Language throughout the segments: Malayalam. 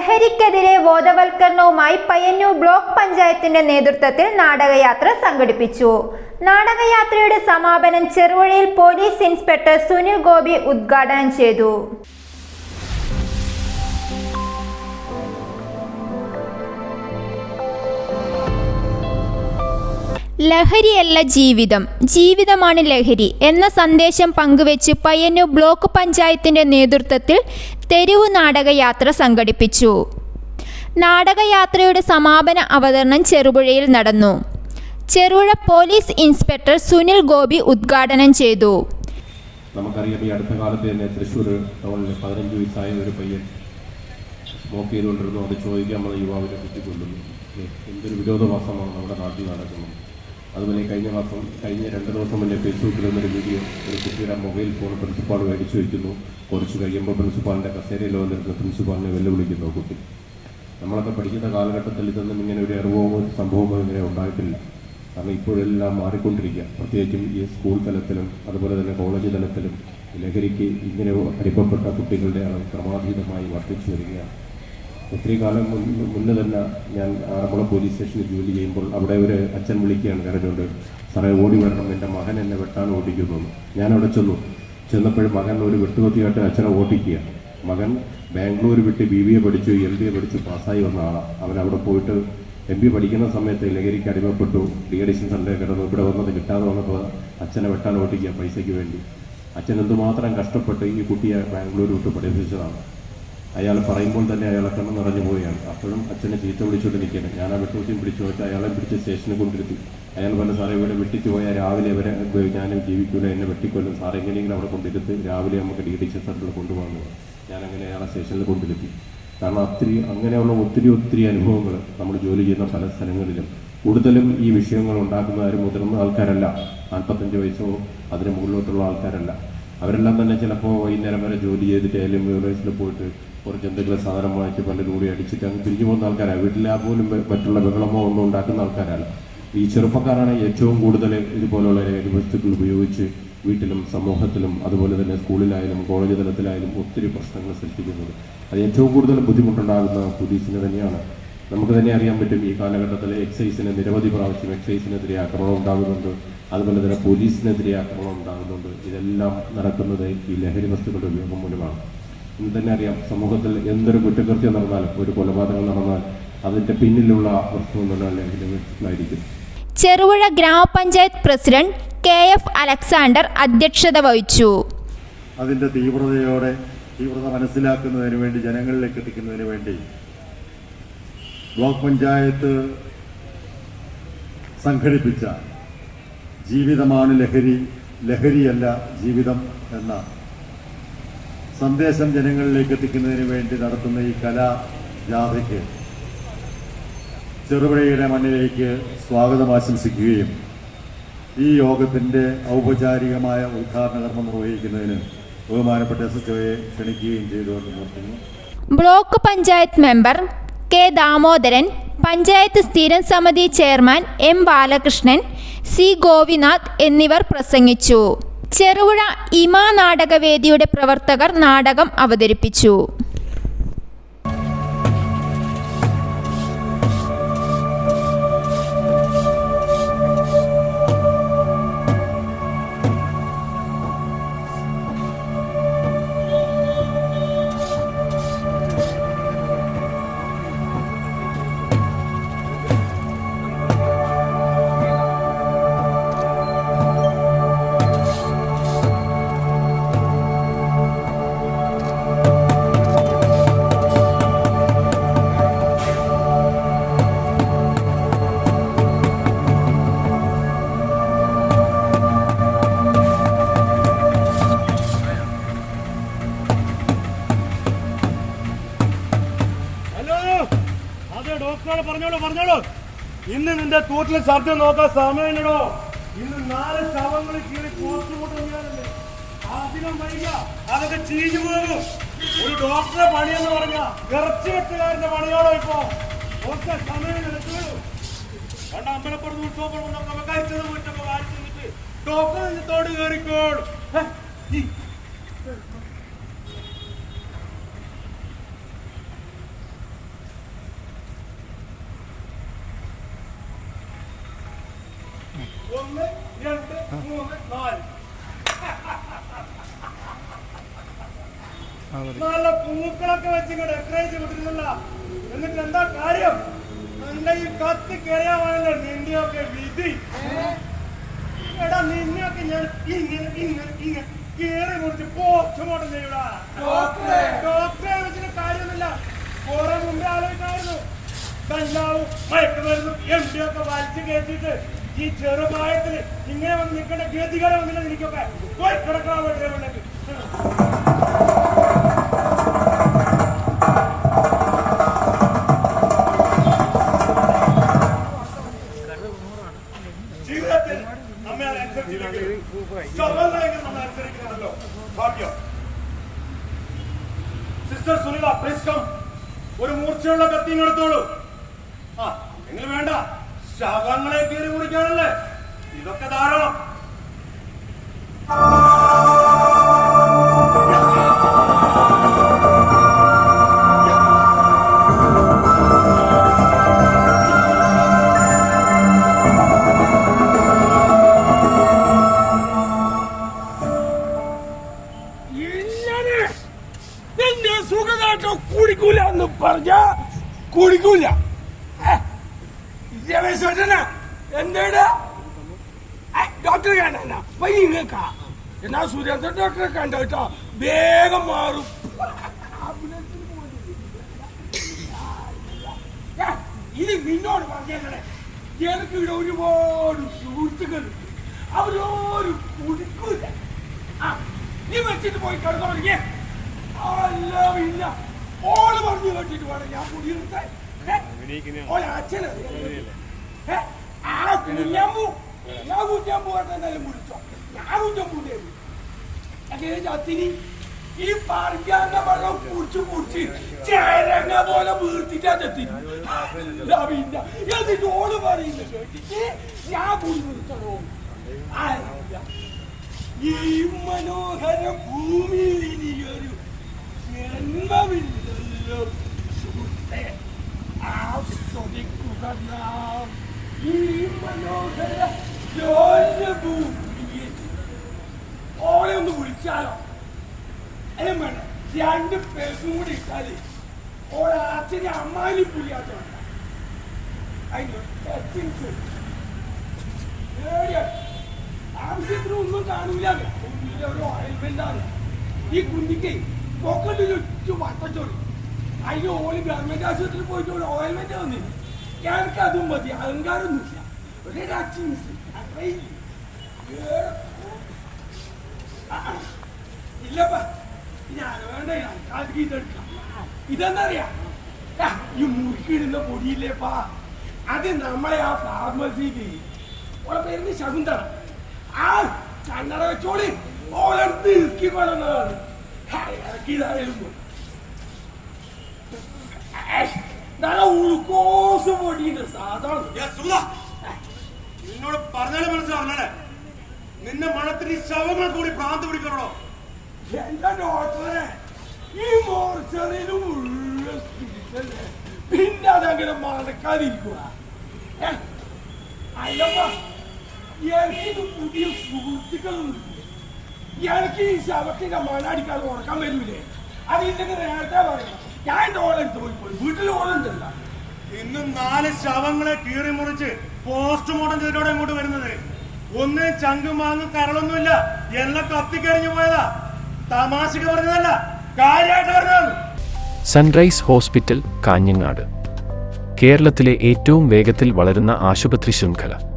ലഹരിക്കെതിരെ ബോധവൽക്കരണവുമായി പയ്യന്നൂർ ബ്ലോക്ക് പഞ്ചായത്തിന്റെ നേതൃത്വത്തിൽ നാടകയാത്ര സംഘടിപ്പിച്ചു. നാടകയാത്രയുടെ സമാപനം ചെറുപുഴയിൽ പോലീസ് ഇൻസ്പെക്ടർ സുനിൽ ഗോപി ഉദ്ഘാടനം ചെയ്തു. ലഹരിയല്ല ജീവിതം. ജീവിതമാണ് ലഹരി എന്ന സന്ദേശം പങ്കുവെച്ച് പയ്യന്നൂർ ബ്ലോക്ക് പഞ്ചായത്തിന്റെ നേതൃത്വത്തിൽ തെരുവു നാടകയാത്ര സംഘടിപ്പിച്ചു. നാടകയാത്രയുടെ സമാപന അവതരണം ചെറുപുഴയിൽ നടന്നു. ചെറുപുഴ പോലീസ് ഇൻസ്പെക്ടർ സുനിൽ ഗോപി ഉദ്ഘാടനം ചെയ്തു. നമുക്കറിയാം ഈ അടുത്ത കാലത്ത് തന്നെ തൃശ്ശൂർ ടൗണിൽ പതിനഞ്ച് വയസ്സായ ഒരു പയ്യൻ സ്മോക്ക് ചെയ്തുകൊണ്ടിരുന്നു. അത് ചോദിക്കാൻ വന്ന യുവാവിനെ കുത്തിക്കൊല്ലുന്നു. എന്തൊരു വിരോധവാസമാണ് നമ്മുടെ നാട്ടിൽ നടക്കുന്നത്. അതുപോലെ കഴിഞ്ഞ മാസം കഴിഞ്ഞ രണ്ട് ദിവസം മുന്നേ ഫേസ്ബുക്കിൽ നിന്നൊരു വീഡിയോ ഒരു കുട്ടിയുടെ മൊബൈൽ ഫോൺ പ്രിൻസിപ്പാൾ മേടിച്ചു വയ്ക്കുന്നു കുറച്ച് കഴിയുമ്പോൾ പ്രിൻസിപ്പാളിന്റെ കസേരയിൽ വന്നിരുന്ന പ്രിൻസിപ്പാളിനെ വെല്ലുവിളിക്കുന്നു കുട്ടി. നമ്മളൊക്കെ പഠിക്കുന്ന കാലഘട്ടത്തിൽ ഇതൊന്നും ഇങ്ങനെ ഒരു അറിവോ ഒരു സംഭവമോ ഇങ്ങനെ ഉണ്ടായിട്ടില്ല. കാരണം ഇപ്പോഴെല്ലാം മാറിക്കൊണ്ടിരിക്കുക. പ്രത്യേകിച്ചും ഈ സ്കൂൾ തലത്തിലും അതുപോലെ തന്നെ കോളേജ് തലത്തിലും ലഹരിക്ക് ഇങ്ങനെ അടിപ്പപ്പെട്ട കുട്ടികളുടെ അളവ് ക്രമാതീതമായി വർദ്ധിച്ചു വരികയാണ്. ഒത്തിരി കാലം മുന്നേ തന്നെ ഞാൻ ആറന്മുള പോലീസ് സ്റ്റേഷനിൽ ജോലി ചെയ്യുമ്പോൾ അവിടെ ഒരു അച്ഛൻ വിളിക്കുകയാണ് കരഞ്ഞുകൊണ്ട് സാറേ ഓടി വരണം. എന്റെ മകൻ എന്നെ വെട്ടാൻ ഓടിക്കുന്നു. ഞാൻ അവിടെ ചെന്നു. ചെന്നപ്പോഴും മകൻ ഒരു വെട്ടുകൊത്തിയായിട്ട് അച്ഛനെ ഓട്ടിക്കുക മകൻ ബാംഗ്ലൂർ വിട്ട് ബി ബി എ പഠിച്ചു എം ബി എ പഠിച്ചു പാസ്സായി വന്ന ആളാണ് അവൻ അവിടെ പോയിട്ട് എം ബി പഠിക്കുന്ന സമയത്ത് ലഹരിക്ക് അടിമപ്പെട്ടു. ഡി അഡിഷൻ സെന്ററിൽ കിടന്നു. ഇവിടെ വന്നത് കിട്ടാതെ വന്നപ്പോൾ അച്ഛനെ വെട്ടാൻ ഓടിക്കുക പൈസയ്ക്ക് വേണ്ടി. അച്ഛൻ എന്തുമാത്രം കഷ്ടപ്പെട്ട് ഈ കുട്ടിയെ ബാംഗ്ലൂർ വിട്ട് പഠിപ്പിച്ചതാണ്. അയാൾ പറയുമ്പോൾ തന്നെ അയാളെ കണ്ണ് നിറഞ്ഞു പോവുകയാണ്. അപ്പോഴും അച്ഛനെ ചീത്ത വിളിച്ചുകൊണ്ട് നിൽക്കുകയാണ്. ഞാൻ ആ വെട്ടുകുത്തിയും പിടിച്ചു വെച്ച് അയാളെ പിടിച്ച് സ്റ്റേഷനിൽ കൊണ്ടിരുത്തി അയാൾ പറഞ്ഞ സാറേ ഇവിടെ വെട്ടിച്ചു പോയാൽ രാവിലെ വരെ ഞാൻ ജീവിക്കൂല എന്നെ വെട്ടിക്കൊല്ലും. സാറേ എങ്ങനെയെങ്കിലും അവിടെ കൊണ്ടിരുത്തി രാവിലെ നമുക്ക് ഡി ഡി സെന്ററിൽ കൊണ്ടുപോകുന്നത് ഞാൻ അങ്ങനെ അയാളെ സ്റ്റേഷനിൽ കൊണ്ടിരുത്തി കാരണം ഒത്തിരി അങ്ങനെയുള്ള ഒത്തിരി ഒത്തിരി അനുഭവങ്ങൾ നമ്മൾ ജോലി ചെയ്യുന്ന പല സ്ഥലങ്ങളിലും. കൂടുതലും ഈ വിഷയങ്ങൾ ഉണ്ടാക്കുന്നവർ മുതിർന്ന ആൾക്കാരല്ല. നാൽപ്പത്തഞ്ച് വയസ്സോ അതിന് മുകളിലോട്ടുള്ള ആൾക്കാരല്ല. അവരെല്ലാം തന്നെ ചിലപ്പോൾ വൈകുന്നേരം വരെ ജോലി ചെയ്തിട്ട് ഏലും വേറെ വയസ്സിൽ പോയിട്ട് കുറച്ച് എന്തെങ്കിലും സാധനം വാങ്ങിച്ച് പലരും കൂടി അടിച്ചിട്ട് അങ്ങ് തിരിഞ്ഞു പോകുന്ന ആൾക്കാരാണ് വീട്ടിലാ പോലും മറ്റുള്ള ബഹളമോ ഒന്നും ഉണ്ടാക്കുന്ന ആൾക്കാരാണ്. ഈ ചെറുപ്പക്കാരാണ് ഏറ്റവും കൂടുതൽ ഇതുപോലുള്ള ലഹരി വസ്തുക്കൾ ഉപയോഗിച്ച് വീട്ടിലും സമൂഹത്തിലും അതുപോലെ തന്നെ സ്കൂളിലായാലും കോളേജ് തലത്തിലായാലും ഒത്തിരി പ്രശ്നങ്ങൾ സൃഷ്ടിക്കുന്നത്. അത് ഏറ്റവും കൂടുതൽ ബുദ്ധിമുട്ടുണ്ടാകുന്ന പോലീസിന് തന്നെയാണ്. നമുക്ക് തന്നെ അറിയാൻ പറ്റും ഈ കാലഘട്ടത്തിൽ എക്സൈസിന് നിരവധി പ്രാവശ്യം എക്സൈസിനെതിരെ ആക്രമണം ഉണ്ടാകുന്നുണ്ട്. അതുപോലെ തന്നെ പോലീസിനെതിരെ ആക്രമണം ഉണ്ടാകുന്നുണ്ട്. ഇതെല്ലാം നടക്കുന്നത് ഈ ലഹരി വസ്തുക്കളുടെ ഉപയോഗം മൂലമാണ്. തന്നെ അറിയാം. സമൂഹത്തിൽ എന്തൊരു കുറ്റകൃത്യം നടന്നാലും ഒരു കൊലപാതകം നടന്നാൽ അതിന്റെ പിന്നിലുള്ള പ്രശ്നമൊന്നും ചെറുപുഴ ഗ്രാമപഞ്ചായത്ത് പ്രസിഡന്റ് കെ എഫ് അലക്സാണ്ടർ അധ്യക്ഷത വഹിച്ചു. അതിന്റെ തീവ്രതയോടെ തീവ്രത മനസ്സിലാക്കുന്നതിന് വേണ്ടി ജനങ്ങളിലേക്ക് എത്തിക്കുന്നതിന് വേണ്ടി ബ്ലോക്ക് പഞ്ചായത്ത് സംഘടിപ്പിച്ച ജീവിതമാണ് ലഹരി ലഹരിയല്ല ജീവിതം എന്ന സന്ദേശം ജനങ്ങളിലേക്ക് എത്തിക്കുന്നതിന് വേണ്ടി നടത്തുന്ന ഈ കലാ കലാജാഥയ്ക്ക് ചെറുപുഴയുടെ മണ്ണിലേക്ക് സ്വാഗതം ആശംസിക്കുകയും ഈ യോഗത്തിന്റെ ഔപചാരികമായ ഉദ്ഘാടന കർമ്മം നിർവഹിക്കുന്നതിന് ബഹുമാനപ്പെട്ട എസ് എച്ച് ഒയെ ക്ഷണിക്കുകയും ചെയ്തുകൊണ്ട് നിർത്തുന്നു block panchayat member K Damodaran panchayat സ്ഥിരം സമിതി chairman M Balakrishnan C Gopinath എന്നിവർ പ്രസംഗിച്ചു. ചെറുപുഴ ഇമാ നാടകവേദിയുടെ പ്രവർത്തകർ നാടകം അവതരിപ്പിച്ചു. നിന്റെ തൂട്ടിൽ ശബ്ദം നോക്കാൻ സമയമില്ലടോ. ഇന്ന് നാല് ശവങ്ങൾ കീറി അധികം വൈക അതൊക്കെ ചീഞ്ഞു പോകും ഒരു ഡോക്ടറെ പണി എന്ന് പറഞ്ഞ ഇറച്ചി വെട്ടുകാരന്റെ പണിയോടോ ഇപ്പൊ? ഒക്കെ സമയം എടുത്തു കണ്ട അമ്പലപ്പുറത്ത് നമുക്ക് അയച്ചത് പോയിട്ടൊക്കെ വായിച്ചു ഡോക്ടർ തോട് കയറിക്കോൾ നല്ല പൂക്കളൊക്കെ വെച്ച് ഇങ്ങോട്ട് ഡെക്കറേറ്റ് ചെയ്തിരുന്നില്ല എന്നിട്ട് എന്താ കാര്യം? നല്ല ഈ കത്ത് കയറിയാവാണല്ലോ നിന്റെയൊക്കെ വിധി. എടാ നിന്നെയൊക്കെ ഞാൻ ഇങ്ങനെ ഇങ്ങനെ ഇങ്ങനെ കേറി മുറിച്ച് പോസ്റ്റ്മോർട്ടം ചെയ്യൂടാ. ഡോക്ടറെ. വെച്ചിട്ട് കാര്യമൊന്നുമില്ല. കുറെ മുമ്പേ ആലോചിക്കായിരുന്നു. കഞ്ചാവും മയക്കുമരുന്നും എം ഡി ഒക്കെ വലിച്ചു കയറ്റിയിട്ട് ഈ ചെറുപ്രായത്തിൽ ഇങ്ങനെ വന്ന് നിൽക്കേണ്ട ഗതികരം വന്നില്ല എനിക്കൊക്കെ പോയി കിടക്കാൻ വേണ്ടി അനുസരിക്കണമല്ലോ ഭാഗ്യം. സിസ്റ്റർ സുനിത പ്ലീസ് കം ഒരു മൂർച്ചയുള്ള കത്തി എടുത്തോളൂ. ആ നിങ്ങൾ വേണ്ട. ശവങ്ങളെ കീറി മുറിക്കാണല്ലേ ഇതൊക്കെ ധാരാളം. നിന്റെ സുഖനാട്ടം കുടിക്കൂല എന്ന് പറഞ്ഞ കുടിക്കൂല. രമേശ്വരന എന്താടാ? ഡോക്ടറെ കാണാനാ? പയ്യങ്ങക്ക എന്നാ സുരേന്ദ്ര ഡോക്ടറെ കണ്ട കേട്ടോ? വേഗം മാറും. ഇത് നിന്നോട് പറഞ്ഞേ എനിക്ക് ഇവിടെ ഒരുപാട് സുഹൃത്തുക്കൾ അവരോരും കുടിക്കൂല. നീ വെച്ചിട്ട് പോയി കിടന്നു തുടങ്ങിയേ അല്ല ഇല്ല ഓൾ പറഞ്ഞു കേട്ടിട്ട് വേണം ഞാൻ കുടിയിരുത്താൻ. ഏ, ആ കുഞ്ഞമ്മു ഞാൻ കുഞ്ഞമ്മു പറഞ്ഞാലും വിളിച്ചോ ഞാൻ കുഞ്ഞമ്മൂടെ അങ്ങനെ ഈ പറക്കാണ്ട വെള്ളം കുടിച്ച് കുടിച്ച് ചേരങ്ങ പോലെ വീർത്തിട്ടാ ചത്തി എന്നിട്ട് ഓൾ പറയുന്നത് കേട്ടിട്ട് ഞാൻ കുടി നിർത്തണോ അല്ല ഈ മനോഹര ഭൂമിയിൽ ഇനിയൊരു ജന്മമില്ലല്ലോ. സുഹൃത്തെ ആസ്വദിക്കുക നാം. ഈ മനോഹര ഭൂമിയിൽ ഓളെ ഒന്ന് വിളിച്ചാലോ? അല്ലേ വേണ്ട രണ്ട് പേർക്കും കൂടി ഇട്ടാൽ ഓളെ അച്ഛനെ അമ്മാലി പുലിയാത്തോണ്ട അതിന് ആവശ്യത്തിന് ഒന്നും കാണൂല ഒരു ഓയിൽമെന്റാണ് ഈ കുഞ്ഞിക്ക് പൊക്കത്ത് ചുറ്റും വട്ടച്ചോറി അതിന് ഓൽ ഗവൺമെന്റ് ആശുപത്രിയിൽ പോയിട്ട് ഓയിൽമെന്റ് വന്നില്ല ഞങ്ങൾക്ക് അതും മതി അഹങ്കാരമൊന്നുമില്ല ഒരു അച്ചിങ്സ് ഇല്ലപ്പ ഞാൻ വേണ്ട കാൽക്ക് ഇതെടുക്കാം ആ, ഈ മുറുക്കിടുന്ന പൊടിയില്ലേപ്പാ അത് നമ്മളെ ആ ഫാർമസിക്ക് ഓളെ പേരുന്ന് ശകുന്തള കണ്ണട വെച്ചോളി ഓളെടുത്ത് ഇറക്കിക്കൊള്ളുന്നതാണ് ഇറക്കിയതായിരുന്നു നല്ല ഉൾക്കോസ് പൊടിയുണ്ട്. സാധാരണ നിന്നോട് പറഞ്ഞാലും മനസ്സിലാവുന്നേ നിന്നെ മണത്തിന് ശവങ്ങൾ കൂടി ഭ്രാന്ത് പിടിക്കണോ? എന്റെ ഡോക്ടറെ ഈ സ്ഥിതിക്കല്ലേ പിന്നെ അതങ്ങനെ മറക്കാതിരിക്കുക ഏ, എനിക്കിത് പുതിയ സുഹൃത്തുക്കളുണ്ട്. എനിക്ക് ഈ ശവത്തിന്റെ മണടിക്കാതെ ഉറക്കാൻ വരൂലേ അതില്ലെങ്കിൽ നേരത്തെ പറയണം ഞാൻ എന്റെ ഓളെടുത്ത് പോയി പോയി വീട്ടിൽ ഓളുണ്ടല്ല. ഇന്ന് നാല് ശവങ്ങളെ കീറി മുറിച്ച് പോസ്റ്റ്മോർട്ടം ചെയ്തോടെ ഇങ്ങോട്ട് വരുന്നത്. ഒന്ന് ചങ്കും മാങ്ങും കരളൊന്നുമില്ല. എല്ലാം കത്തിക്കരിഞ്ഞു പോയതാ. തമാശക്ക് പറഞ്ഞതല്ല കാര്യമായിട്ട് പറഞ്ഞതാണ്. Sunrise hospital Kanhangad. കേരളത്തിലെ ഏറ്റവും വേഗത്തിൽ വളരുന്ന ആശുപത്രി ശൃംഖല.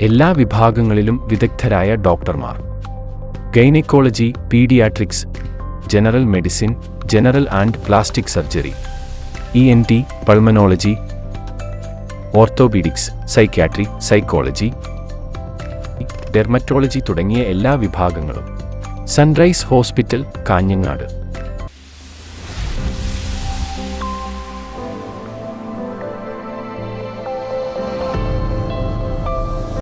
എല്ലാ വിഭാഗങ്ങളിലും വിദഗ്ധരായ ഡോക്ടർമാർ. Gynaecology paediatrics general medicine general and plastic surgery E N T pulmonology orthopaedics psychiatry psychology dermatology തുടങ്ങിയ എല്ലാ വിഭാഗങ്ങളും. Sunrise hospital Kanhangad.